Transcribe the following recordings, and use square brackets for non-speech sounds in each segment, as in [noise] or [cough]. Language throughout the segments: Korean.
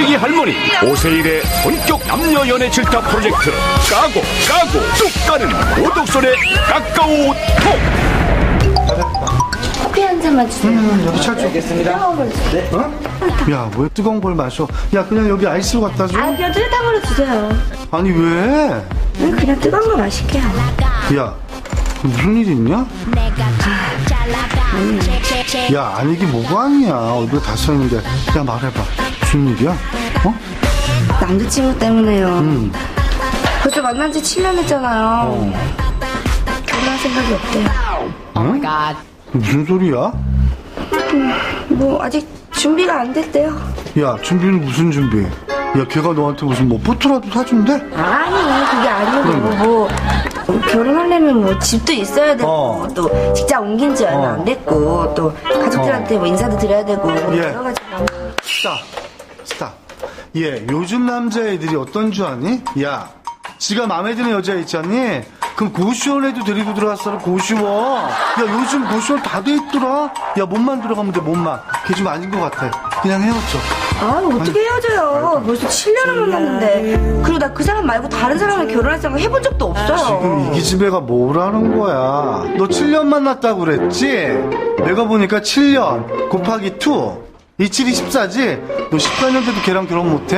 뚝배기 할머니 오세일의 본격 남녀 연애 질타 프로젝트 까고 까고 뚝 까는 오독설의 까까오 톡 커피 한 잔만 주세요. 여기 차 주겠습니다. 어? 야, 왜 뜨거운 걸 마셔? 야, 그냥 여기 아이스로 갖다 줘. 아, 그냥 뜨뜻한 걸로 주세요. 아니, 왜? 응, 그냥 뜨거운 거 마실게요. 야, 무슨 일 있냐? 야, 아니기 뭐가 아니야. 얼굴에 다 써있는데. 야, 말해봐. 무슨 일이야? 어? 남자친구 때문에요. 음. 벌써 만난 지 7년 했잖아요. 결혼할 생각이 없대요. 응? 무슨 소리야? 뭐, 아직 준비가 안 됐대요. 야, 준비는 무슨 준비? 야, 걔가 너한테 무슨 뭐 포트라도 사준대? 아니, 그게 아니고, 뭐, 뭐, 결혼하려면 뭐, 집도 있어야 되고, 어. 또, 직장 옮긴 지 얼마 어. 안 됐고, 또, 가족들한테 뭐, 인사도 드려야 되고, 뭐 예. 여러 가지. 뭐. 예, 요즘 남자애들이 어떤 줄 아니? 야, 지가 마음에 드는 여자 있잖니? 그럼 고시원에도 데리고 들어갔어, 고시원. 야, 요즘 고시원 다 돼 있더라? 야, 몸만 들어가면 돼, 몸만. 걔 좀 아닌 것 같아. 그냥 헤어져. 아, 어떻게 헤어져요? 벌써 7년을 만났는데. 그리고 나 그 사람 말고 다른 사람을 결혼할 생각 해본 적도 없어요. 지금 이기집애가 뭐라는 거야? 너 7년 만났다고 그랬지? 내가 보니까 7년 곱하기 2. 27이 14지? 너 14년 돼도 걔랑 결혼 못해?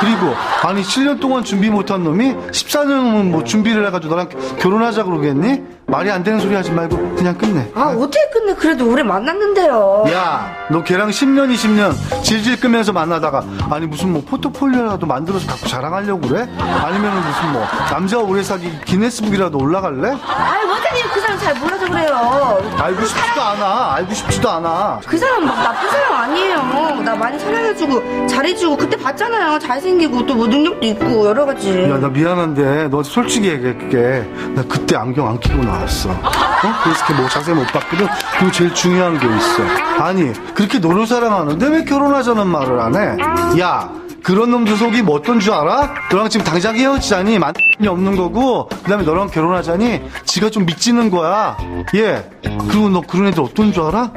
그리고, 아니, 7년 동안 준비 못한 놈이 14년은 뭐 준비를 해가지고 너랑 결혼하자 그러겠니? 말이 안 되는 소리 하지 말고 그냥 끝내. 아, 어떻게 끝내? 그래도 오래 만났는데요. 야, 너 걔랑 10년, 20년 질질 끄면서 만나다가 아니 무슨 뭐 포트폴리오라도 만들어서 갖고 자랑하려고 그래? 아니면 무슨 뭐 남자 오래 사기 기네스북이라도 올라갈래? 아이, 원장님 그 사람 잘 몰라서 그래요. 알고 싶지도 않아. 알고 싶지도 않아. 그 사람 막 나쁜 사람 아니에요. 나 많이 사랑해주고, 잘해주고, 그때 봤잖아요. 잘생기고, 또 뭐 능력도 있고, 여러 가지. 야, 나 미안한데 너 솔직히 얘기할게. 나 그때 안경 안 끼고 나왔어. 어? 그래서 걔뭐 자세히 못 봤거든. 그리고 제일 중요한 게 있어. 아니, 그렇게 너를 사랑하는데 왜 결혼하자는 말을 안 해? 야, 그런 놈들 속이 뭐 어떤 줄 알아? 너랑 지금 당장 헤어지자니 만 이 없는 거고 그다음에 너랑 결혼하자니 지가 좀 미치는 거야. 예. 그리고 너 그런 애들 어떤 줄 알아?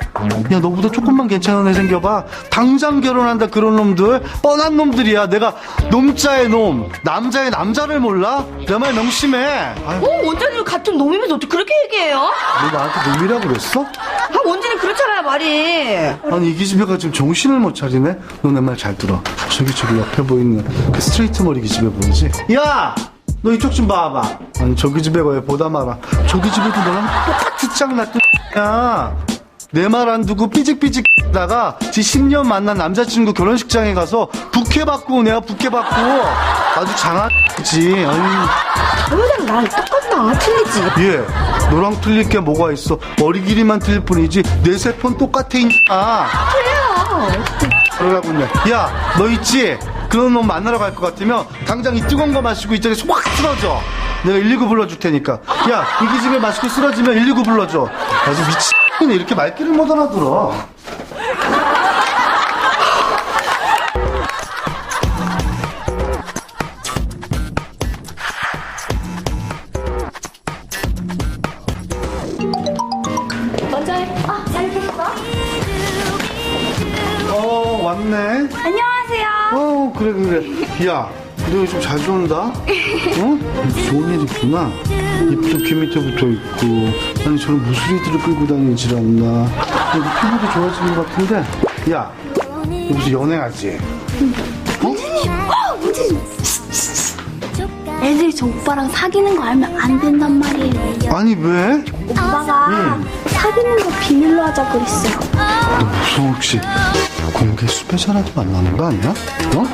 야 너보다 조금만 괜찮은 애 생겨봐. 당장 결혼한다 그런 놈들 뻔한 놈들이야. 내가 놈자의 놈, 남자의 남자를 몰라? 내 말 명심해. 아유, 어, 원장님 같은 놈이면서 어떻게 그렇게 얘기해요? 너 나한테 놈이라고 그랬어? 아, 원장님 그렇잖아요, 말이. 아니 이 기집애가 지금 정신을 못 차리네. 너 내 말 잘 들어. 저기 저기 옆에 보이는 그 스트레이트 머리 기집애 보이지? 야, 너 이쪽 좀 봐봐. 아니 저기 집애가 왜 보다 말아? 저기 집애도 너랑 똑같이 짱났던 야. 내 말 안 두고 삐직삐직 다가 지 10년 만난 남자친구 결혼식장에 가서 부케 받고 내가 부케 받고 아주 장아지. 원장님 나랑 똑같나? 틀리지? 예, 너랑 틀릴 게 뭐가 있어? 머리 길이만 틀릴 뿐이지 내 세포는 똑같아 인아. 틀려요. 그러라군요. 야, 너 있지? 그런 놈 만나러 갈 것 같으면 당장 이 뜨거운 거 마시고 이 자리에서 확 쓰러져. 내가 119 불러줄 테니까. 야, 이 기 집에 마시고 쓰러지면 119 불러줘. 아주 미친네 이렇게 말귀를 못 알아들어. 그래, 그래. 야, 너 요즘 잘 좋은다? 어? 좋은 일 있구나. 입도 귀 밑에 붙어 있고. 아니, 저런 무수리들을 끌고 다니질 않나. 여기 피부도 좋아지는 것 같은데. 야, 너 무슨 연애하지? 애들이 저 오빠랑 사귀는 거 알면 안 된단 말이에요. 아니, 왜? 오빠가 사귀는 거 비밀로 하자 그랬어요. 너 무슨 혹시 공개 수배자라도 만나는 거 아니야? 어?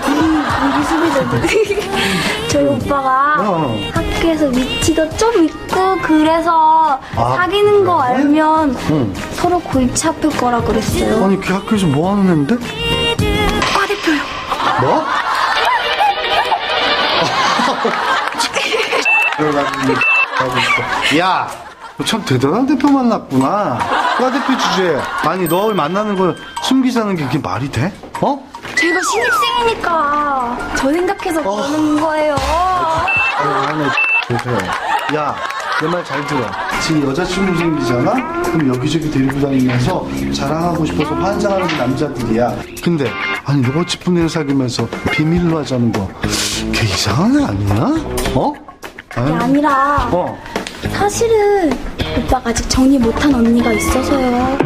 우리 수비들 [laughs] 저희 오빠가 어. 학교에서 위치도 좀 있고 그래서 아, 사귀는 거 그래? 알면 응. 서로 골치 아플 거라 그랬어요. 아니, 걔 학교에서 뭐 하는 애인데? 과대표요. 뭐? [laughs] 야, 너 참 대단한 대표 만났구나. 과 대표 주제에. 아니, 너 만나는 걸 숨기자는 게 그게 말이 돼? 어? 제가 신입생이니까 저 생각해서 그러는 거예요. 아니, 보세요. 야, 내 말 잘 들어. 지금 여자친구 생기잖아? 그럼 여기저기 데리고 다니면서 자랑하고 싶어서 환장하는 남자들이야. 근데 아니 로봇집 분해를 사귀면서 비밀로 하자는 거 걔 이상한 애 아니야? 어? 그게 아니, 아니라 어 사실은 오빠가 아직 정리 못한 언니가 있어서요.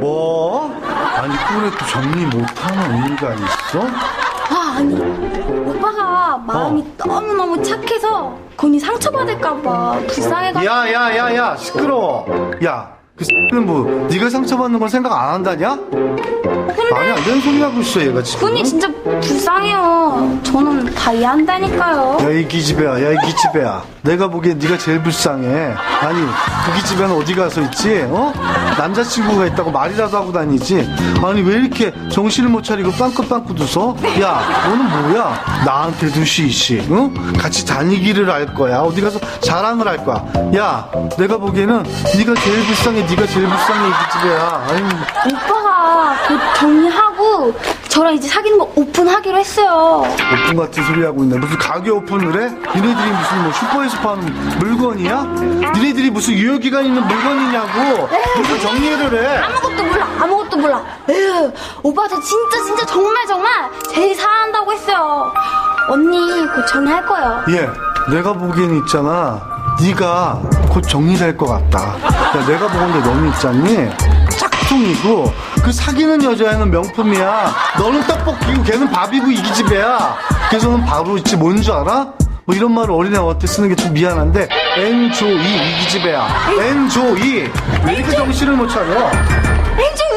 뭐? 아니 꿀에 또 정리 못하는 언니가 있어? 아 아니 오빠가 마음이 어. 너무너무 착해서 괜히 상처받을까봐 불쌍해가지고 야야야야 시끄러워 야 그 X는 뭐 네가 상처받는 건 생각 안 한다냐? 말이 안 되는 소리 하고 있어 얘가 지금. 그니 진짜 불쌍해요. 저는 다 이해한다니까요. 야 이 기집애야. 야 이 기집애야. 내가 보기엔 네가 제일 불쌍해. 아니 그 기집애는 어디 가서 있지? 어? 남자친구가 있다고 말이라도 하고 다니지? 아니 왜 이렇게 정신을 못 차리고 빵긋빵긋 웃어? 야 너는 뭐야? 나한테도 시시 응? 같이 다니기를 할 거야. 어디 가서 자랑을 할 거야. 야 내가 보기에는 네가 제일 불쌍해. 네가 제일 불쌍해 이 기집애야. 아니 오빠가 곧 정리하고 저랑 이제 사귀는 거 오픈하기로 했어요. 오픈 같은 소리 하고 있네. 무슨 가게 오픈을 해? 니네들이 무슨 뭐 슈퍼에서 파는 물건이야? 니네들이 무슨 유효기간 있는 물건이냐고? 무슨 정리를 해? 아무것도 몰라 아무것도 몰라 에휴 오빠 저 진짜 진짜 정말 정말 제일 사랑한다고 했어요 언니 곧 정리할 거예요 예, 내가 보기엔 있잖아. 네가 곧 정리될 것 같다. 야, 내가 보건데 너는 있잖니? 짝퉁이고 그 사귀는 여자애는 명품이야. 너는 떡볶이고 걔는 밥이고 이기집애야. 그래서 는 바로 있지 뭔 줄 알아? 뭐 이런 말을 어린애한테 쓰는 게 좀 미안한데 엔조이 이기집애야. 엔조이 왜 이렇게 정신을 못 차려? 엔조이